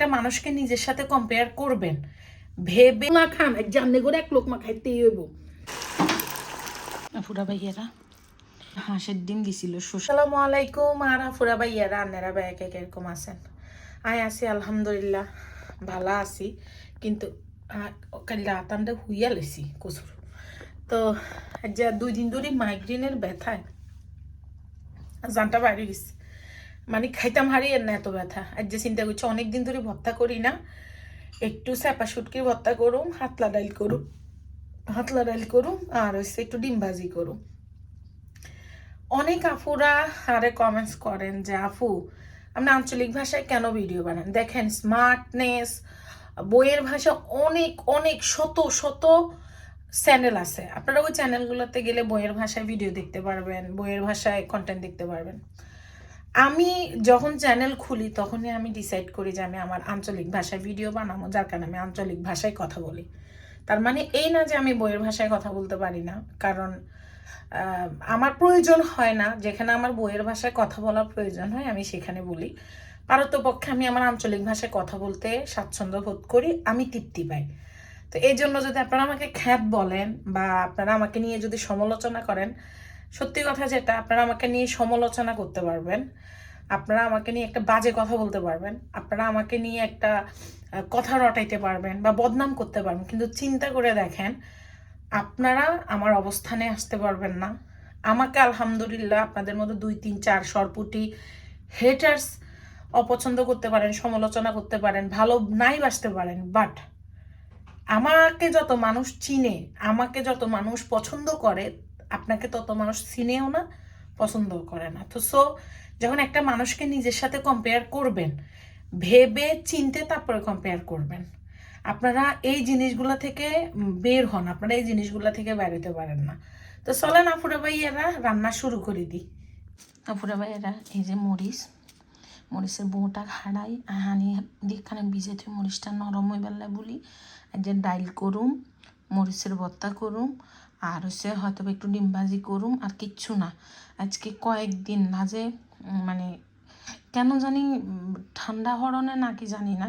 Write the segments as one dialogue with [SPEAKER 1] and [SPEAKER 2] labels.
[SPEAKER 1] একটা মানুষকে নিজের সাথে কম্পেয়ার করবেন। ভেবে
[SPEAKER 2] না খান এক জানলে করে এক লোক মা খাইতেই হইব।
[SPEAKER 1] ফুরা ভাইয়ারা হাঁসের ডিম দিছিল আসসালামু আলাইকুম আর ফুরা ভাইয়ারা আন্নারা ভাই এক এক এরকম আছেন? আয় আছি আলহামদুলিল্লাহ ভালো আছি। কিন্তু কাল রাতানটা হুইয়া লেছি কচুর তো যে দুই দিন ধরে মাইগ্রেনের ব্যথায় জানটা বাইরে গেছে। মানে খাইতাম হারিয়ে না এত ব্যথা। আর যে চিন্তা করছি, অনেকদিন ধরে ভর্তা করি না। একটু স্যাপা শুটকির ভর্তা করুম, হাতলা ডাইল করুম, হাতলা ডাইল করুম, আর হচ্ছে একটু ডিম ভাজি করুম। অনেক আফুরা আরে কমেন্টস করেন যে আফু আপনি আঞ্চলিক ভাষায় কেন ভিডিও বানান দেখেন স্মার্টনেস বইয়ের ভাষা অনেক অনেক, শত শত চ্যানেল আছে। আপনারা ওই চ্যানেলগুলোতে গেলে বইয়ের ভাষায় ভিডিও দেখতে পারবেন, বইয়ের ভাষায় কন্টেন্ট দেখতে পারবেন। আমি যখন চ্যানেল খুলি, তখনই আমি ডিসাইড করি যে আমি আমার আঞ্চলিক ভাষায় ভিডিও বানাবো, যার কারণে আমি আঞ্চলিক ভাষায় কথা বলি। তার মানে এই না যে আমি বইয়ের ভাষায় কথা বলতে পারি না, কারণ আমার প্রয়োজন হয় না। যেখানে আমার বইয়ের ভাষায় কথা বলার প্রয়োজন হয়, আমি সেখানে বলি। পারতপক্ষে আমি আমার আঞ্চলিক ভাষায় কথা বলতে স্বাচ্ছন্দ্য বোধ করি, আমি তৃপ্তি পাই। তো এই জন্য যদি আপনারা আমাকে খ্যাত বলেন বা আপনারা আমাকে নিয়ে যদি সমালোচনা করেন সত্যি কথা যেটা, আপনারা আমাকে নিয়ে সমালোচনা করতে পারবেন, আপনারা আমাকে নিয়ে একটা বাজে কথা বলতে পারবেন, আপনারা আমাকে নিয়ে একটা কথা রটাইতে পারবেন বা বদনাম করতে পারবেন, কিন্তু চিন্তা করে দেখেন, আপনারা আমার অবস্থানে আসতে পারবেন না। আমাকে আলহামদুলিল্লাহ আপনাদের মধ্যে দুই, তিন, চার, সরপুটি হেটার্স অপছন্দ করতে পারেন, সমালোচনা করতে পারেন, ভালো নাই বাসতে পারেন বাট আমাকে যত মানুষ চিনে, আমাকে যত মানুষ পছন্দ করে আপনাকে তত মানুষ চিনেও না, পছন্দও করে না। তো সো যখন একটা মানুষকে নিজের সাথে কম্পেয়ার করবেন, ভেবে চিনতে তারপরে কম্পেয়ার করবেন। আপনারা এই জিনিসগুলো থেকে বের হন, আপনারা এই জিনিসগুলো থেকে বেরোতে পারেন না। তো চলেন আপুরা ভাইয়েরা, রান্না শুরু করে দিই। আপুরা ভাইয়েরা, এই যে মরিচ, মরিচের বউটা হাড়াই হানি দিকখানে ভিজে থুই মরিচটা নরম হয়ে বেলায় বলি। আর যে ডাইল করুম, মরিচের ভর্তা করুম আর হচ্ছে হয়তো একটু ডিম ভাজি করুম আর কিচ্ছু না। আজকে কয়েকদিন না যে মানে কেন জানি ঠান্ডা হরণে নাকি জানি না,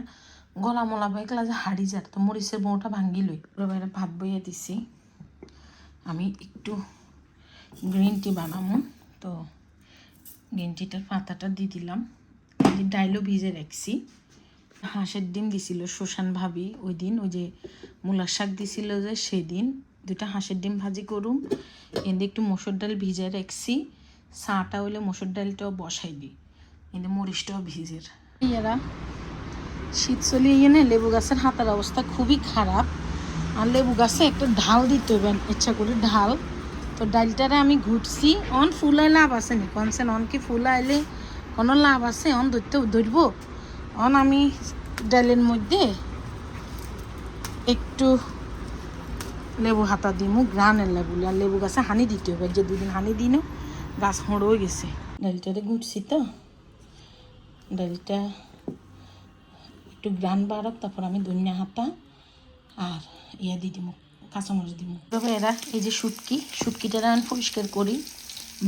[SPEAKER 1] গলা মলা বাইকলা যে হাড়ি যার, তো মরিচের বউটা ভাঙ্গি লই ওর ভাত বইয়ে দিছি। আমি একটু গ্রিন টি বানাবো তো গ্রিন টিটার পাতাটা দিয়ে দিলাম। ডাইলও ভিজে রাখছি। হাঁসের ডিম দিছিল শোষান ভাবি ওই দিন, ওই যে মূলার শাক দিছিল যে সেদিন। দুটা হাঁসের ডিম ভাজি করুম। এনে একটু মসুর ডাল ভিজে রাখছি। চাটা হইলে মসুর ডালটাও বসাই দিই। এনে মরিচটাও ভিজের ইয়ারা, শীত চলিয়ে এনে লেবু গাছের হাতার অবস্থা খুবই খারাপ। আর লেবু গাছে একটা ঢাল দিতে হবে, ইচ্ছা করে ঢাল। তো ডালটারে আমি ঘুরছি। অন ফুল আইলে লাভ আছে নি? কনসেন অন কি ফুল আইলে কোনো লাভ আছে? অন ধরতে ধরব। অন আমি ডালের মধ্যে একটু লেবু হাতা দিমু গ্রানের লেবু আর লেবু গাছে হানি দিতে হবে যে দুদিন হানি দিন, গাছ হড়েও গেছে। ডালটারে ঘুরছি তো। ডালটা একটু গ্রান বাড়ক তারপর আমি ধনিয়া হাতা আর ইয়া দিয়ে দিব কাঁচামরিচ দিব তবে এরা এই যে শুটকি শুটকিটা আমি পরিষ্কার করি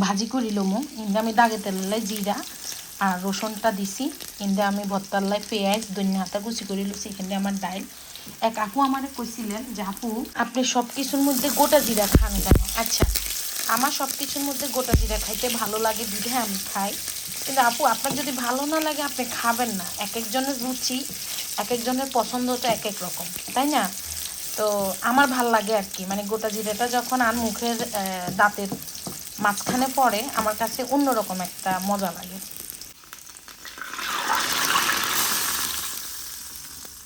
[SPEAKER 1] ভাজি করি লোমো। আমি দাগে তেলাই জিরা আর রসুনটা দিছি। কিন্তু আমি ভর্তাল্লাই পেঁয়াজ, ধনিয়া হাতা কুচি করে লুছি এখানে আমার ডাইল এক আপু আমারে কইছিলেন যে, আপু, আপনি সব কিছুর মধ্যে গোটা জিরা খান কেন? আচ্ছা আমার সব কিছুর মধ্যে গোটা জিরা খাইতে ভালো লাগে বিধে আমি খাই। কিন্তু আপু, আপনার যদি ভালো না লাগে, আপনি খাবেন না। এক একজনের রুচি, এক একজনের পছন্দ তো এক এক রকম। তাই না? তো আমার ভালো লাগে আর কি। মানে গোটা জিরাটা যখন আর মুখের দাঁতের মাঝখানে পড়ে, আমার কাছে অন্যরকম একটা মজা লাগে।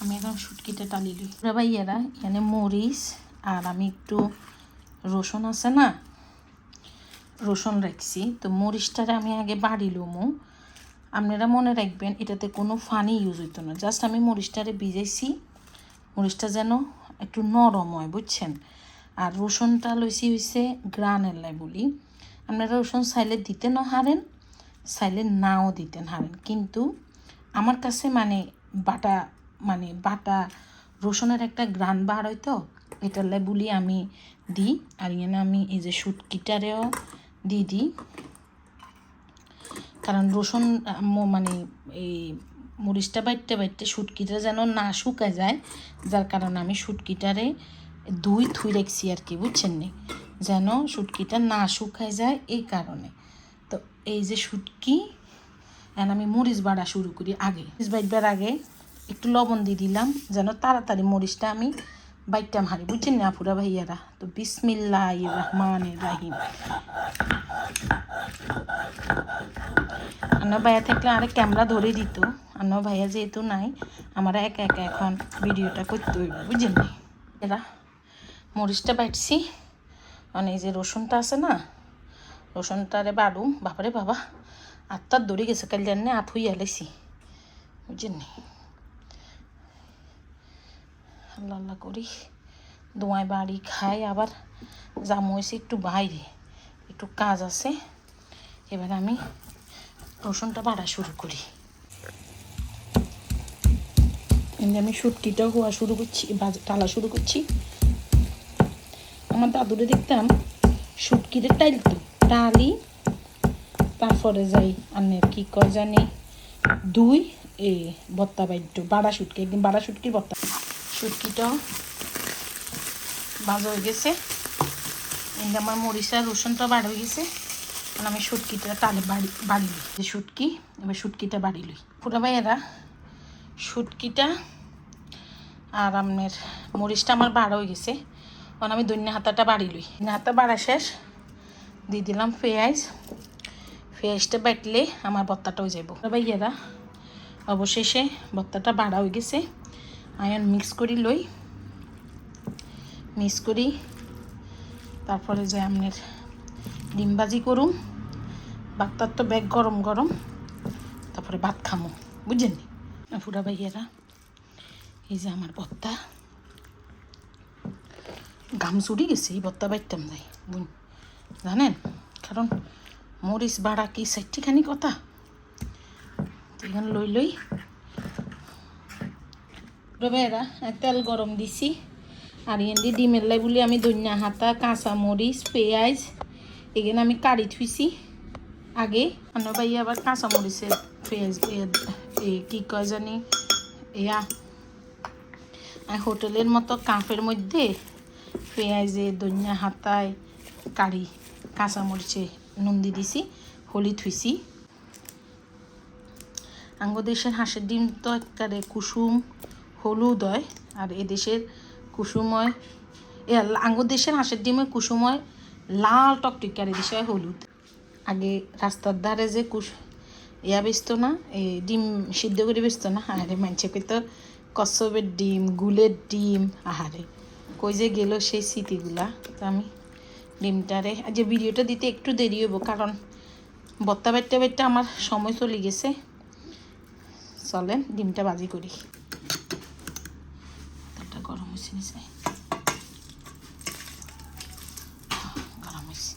[SPEAKER 1] আমি এখন শুটকিটা টালি লই ভাইয়েরা এখানে মরিচ আর আমি একটু রসুন আছে না, রসুন রাখছি। তো মরিচটারে আমি আগে বাড়ি লমু। আপনারা মনে রাখবেন, এটাতে কোনো ফানি ইউজ হইতো না। জাস্ট আমি মরিচটারে ভিজাইছি। মরিচটা যেন একটু নরম হয়, বুঝছেন? আর রসুনটা লইছি হইছে গ্রানের লাই বলি। আপনারা রসুন সাইলে দিতে না হারেন সাইলে নাও দিতেন হারেন। কিন্তু আমার কাছে মানে বাটা মানে বাটা রসুনের একটা গ্রান বার হয় তো এটার লাই বলি আমি দিই। আর এখানে আমি এই যে শুটকিটারেও দিয়ে দিই। কারণ রসুন মানে এই মরিচটা বাইটতে বাইটতে শুটকিটা যেন না শুকায় যায়, যার কারণে আমি শুটকিটারে দুই থুই রাখছি আর কি, বুঝছেন নি? যেন শুটকিটা না শুকায় যায় এই কারণে। তো এই যে শুটকি এখন আমি মরিচ বাড়া শুরু করি আগে। মরিচ বাইটবার আগে একটু লবণ দিয়ে দিলাম, যেন তাড়াতাড়ি মরিচটা আমি বাইটটা মারি। বুঝছেন না আপুরা ভাইয়ারা? তো বিসমিল্লাহ রহমান রাহিম। আন্না ভাইয়া থাকলে আরে ক্যামেরা ধরে দিত। আন্না ভাইয়া যেহেতু নাই, আমার একা একা এখন ভিডিওটা করতে হইব বুঝলেন নি? এরা মরিচটা বাটছি মানে এই যে রসুনটা আছে না, রসুনটারে বাড়ু। বাবারে বাবা, আত্মার দৌড়ে গেছে, কাল জানে আপ হইয়া লেছি নি? আল্লাহ আল্লাহ করি। দোয়ায় বাড়ি খাই, আবার জামু হয়েছে একটু বাইরে। একটু কাজ আছে। এবার আমি রসুনটা বাড়া শুরু করি। আমি শুটকিটা হওয়া শুরু করছি টালা শুরু করছি। আমার দাদুরে দেখতাম শুটকিরে টাইলতো টালি, তারপরে যাই আনের কি কয় জানি, দুই, এ বত্তা বাইদ্য বাড়া শুটকি একদিন বাড়া শুটকির বত্তা শুটকিটাও ভাজা হয়ে গেছে। এমনি আমার মরিচা রসুনটা বার হয়ে গেছে। আমি শুটকিটা তালে বাড়ি বাড়ি যে শুটকি এবার শুটকিটা বাড়ি লই। পুরা ভাইয়েরা শুটকিটা আর আপনার মরিচটা আমার বাড়া হয়ে গেছে। এখন আমি দৈন্য হাতাটা বাড়ি লই। হাতা বাড়া শেষ। দিয়ে দিলাম পেঁয়াজ পেঁয়াজটা বাটলে আমার বত্তাটা হয়ে যাব। ভাইয়েরা অবশেষে বত্তাটা বাড়া হয়ে গেছে। আয়ন মিক্স করি, লই। মিক্স করি। তারপরে যে আপনার ডিম ভাজি করুম। বাক্তার তো ব্যাগ গরম গরম। তারপরে ভাত খামো বুঝছেন নি? ফুরা ভাইয়েরা, এই যে আমার বত্তা। গাম চুরি গেছে, এই বত্তা বাইতাম যাই বুঝ জানেন? কারণ মরিচ বাড়া কি চারটিখানি কথা? এখানে লই লই। রবেরা, তেল গরম দিছি। আর এনে ডিমের লাই বলে আমি দইনা হাতা কাঁচা মরিচ পেঁয়াজ এখানে আমি কাড়ি থুইছি। আগে আনো ভাই আবার কাঁচা মরিচের পেঁয়াজ কি কয় জানি? এয়া হোটেলের মতো কাঁপের মধ্যে পেঁয়াজে দইনা হাতায় কাড়ি কাঁচা মরিচে নুন দিয়ে দিছি হলি থুইছি। আঙ্গ দেশের হাঁসের ডিম তো একেবারে কুসুম হলুদ হয় আর এদেশের কুসুময়, এ আঙ্গ দেশের হাঁসের ডিমের কুসুময়, লাল টকটকে, আর এদেশে হলুদ। আগে রাস্তার ধারে যে কুস, ইয়া বেচতো না এই ডিম সিদ্ধ করে বেচতো না, আহারে মানছে কইতো কচ্ছপের ডিম, গুলের ডিম, আহারে। কই যে গেল সেই স্মৃতিগুলা? তো আমি ডিমটারে আর যে ভিডিওটা দিতে একটু দেরি হব কারণ বত্তা বাইটটা বাইটটা আমার সময় চলে গেছে। চলেন, ডিমটা বাজি করি। গরম হয়েছে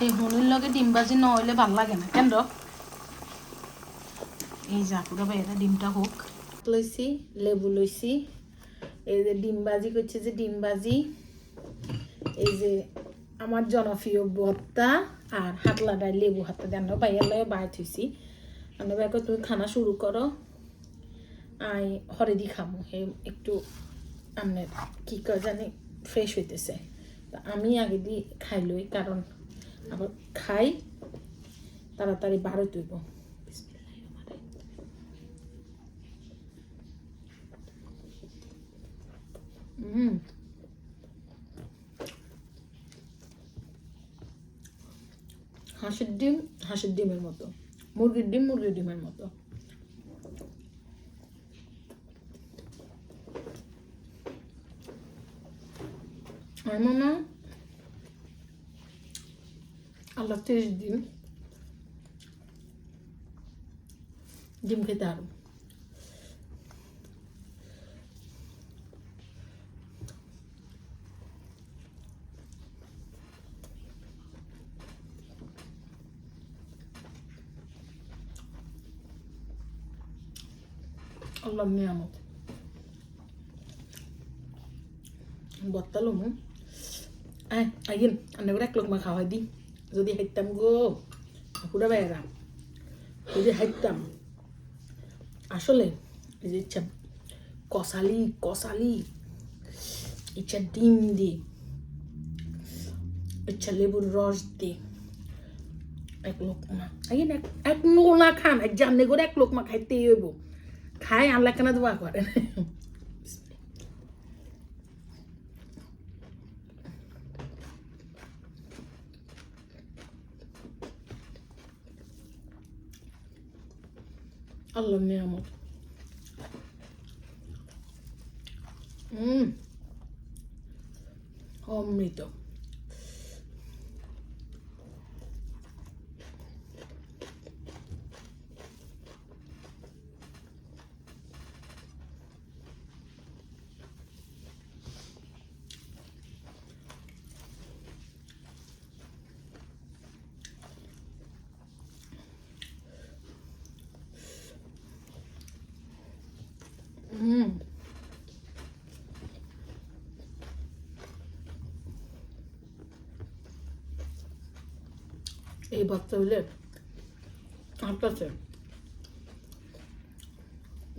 [SPEAKER 1] এই হনির লগে ডিম বাজি ন হইলে ভালো লাগে না কেন? এই পুরো বাইরে ডিমটা হোক লইছি লেবু লইছি এই যে ডিম ভাজি করছে যে ডিম ভাজি এই যে আমার জনপ্রিয় ভর্তা আর হাতলা ডাই লেবু হাতে দেন বাইয়ের লাগে বাইর থইছি। আমি বাইকে তুমি খানা শুরু করো। আই হরেদি খামো। হে একটু আপনার কি কয় জানি ফ্রেশ হইতেছে। আমি আগে দি খাই লই, কারণ আবার খাই, তাড়াতাড়ি বারো তুইব হুম। হাঁসের ডিম হাঁসের ডিমের মতো মুরগির ডিম মুরগির ডিমের মতো আর মামা আল্লাহ তিরিশ দিন ডিম খেতে আরও আল্লাহর নিয়ামত
[SPEAKER 2] বত্তালো মু আয় আইন আন্নে করে এক লোক মা খাওয়াই দি যদি হাইতাম গো পুরা বেড়া যদি হাইতাম আসলে যে ইচ্ছা কষালি কষালি ইচ্ছা ডিম দি ইচ্ছা লেবুর রস দি এক লোক মা আইন এক এক নোলা খান এক জানে করে এক লোক মা খাইতে হইব খাই আল্লাহ কেন দোয়া করেন আল্লাহ নিয়ামত। অমৃত হুম এই বাচ্চা হলে আপনাছে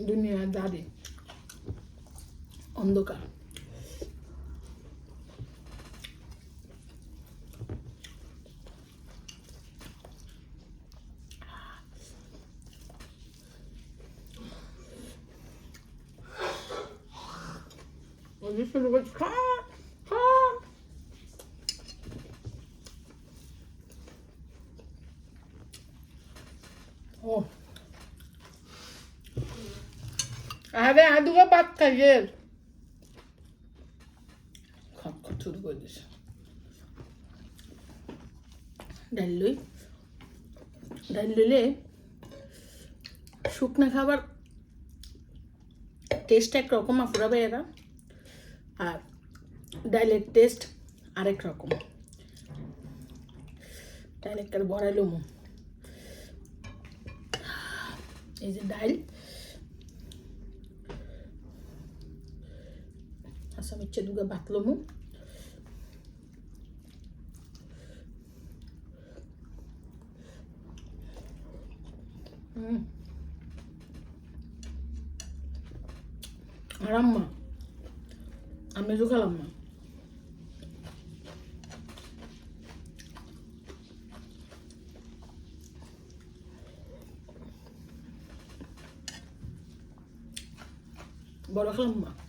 [SPEAKER 2] দুনিয়ার দাদি অন্ধকার ওই যে শুরু করছে খা খা ও আরে আদুকে ভাত খাইয়ে খট খট শুরু করে ডাল লই। ডাল লইলে শুকনা খাবার টেস্ট একরকম আপুরাবে এরা আর ডাইলের টেস্ট আরেক রকম। ডাইল একটা বড়াইলো মো এই যে ডাইল আসাম ইচ্ছে দুগা বাতলো মু হুম আর আম্মা আমি তো খেলাম না বড় খেলাম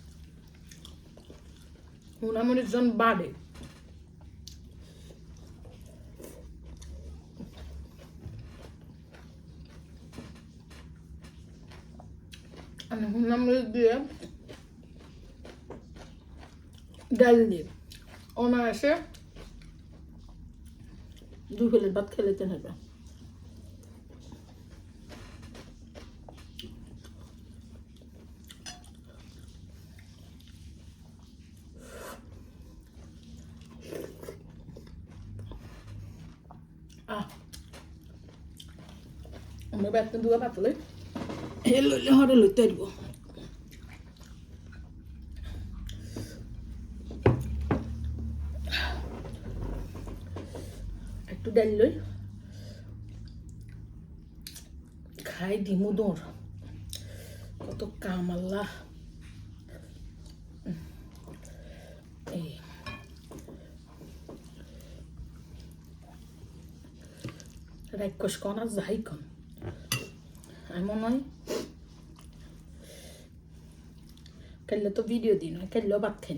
[SPEAKER 2] হুনামনির জন বাড়ে। আমি হুনামরিচ দিয়ে ডাল দিয়ে অনায়াসে দুই প্লেট ভাত খেলে তেন হবে। আমরা বেতন দুয়া পাতলে হে লইলে হরে লইতে দিব। একটু ডাল লই খাই দিমু দৌড় কত কাম আল্লাহ। রাক্ষস কন আর যাই কন এমন নয় কাল্লে তো ভিডিও দিন কাল্লেও ভাত খাই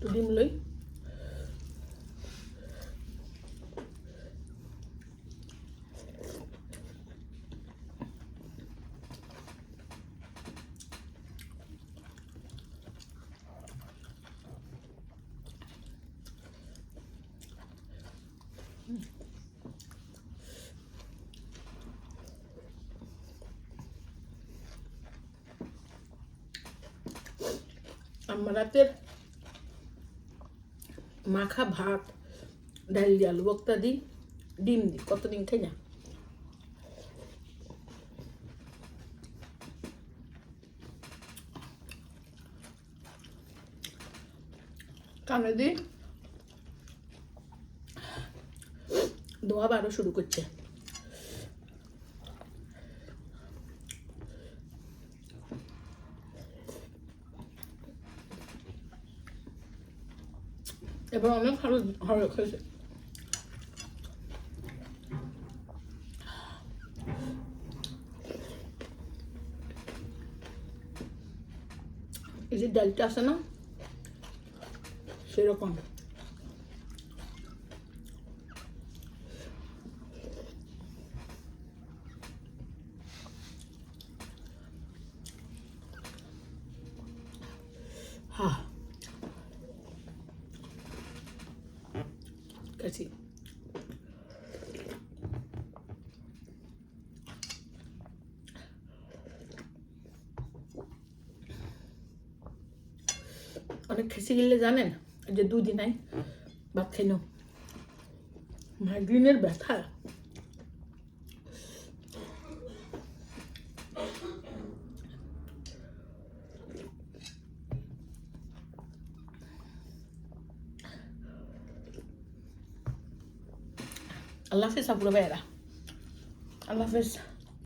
[SPEAKER 2] to dimly. I'm gonna মাখা ভাত, ডাল দিয়ে আলু, বক্তা দিই ডিম দিই। কতদিন খাই না কানে দিই দোয়া বারো শুরু করছে। এবার অনেক ভালো ভালো খেয়েছে এই যে ডালটা আছে না সেরকম হ্যাঁ Casi. অনেক খেসে গেলে জানেন? যে দুদিন নাই ভাত খাই নাও মাইগ্রেনের ব্যথা। আল্লাহ হাফিজ আপুরা ভাইয়েরা। আল্লাহ হাফিজ।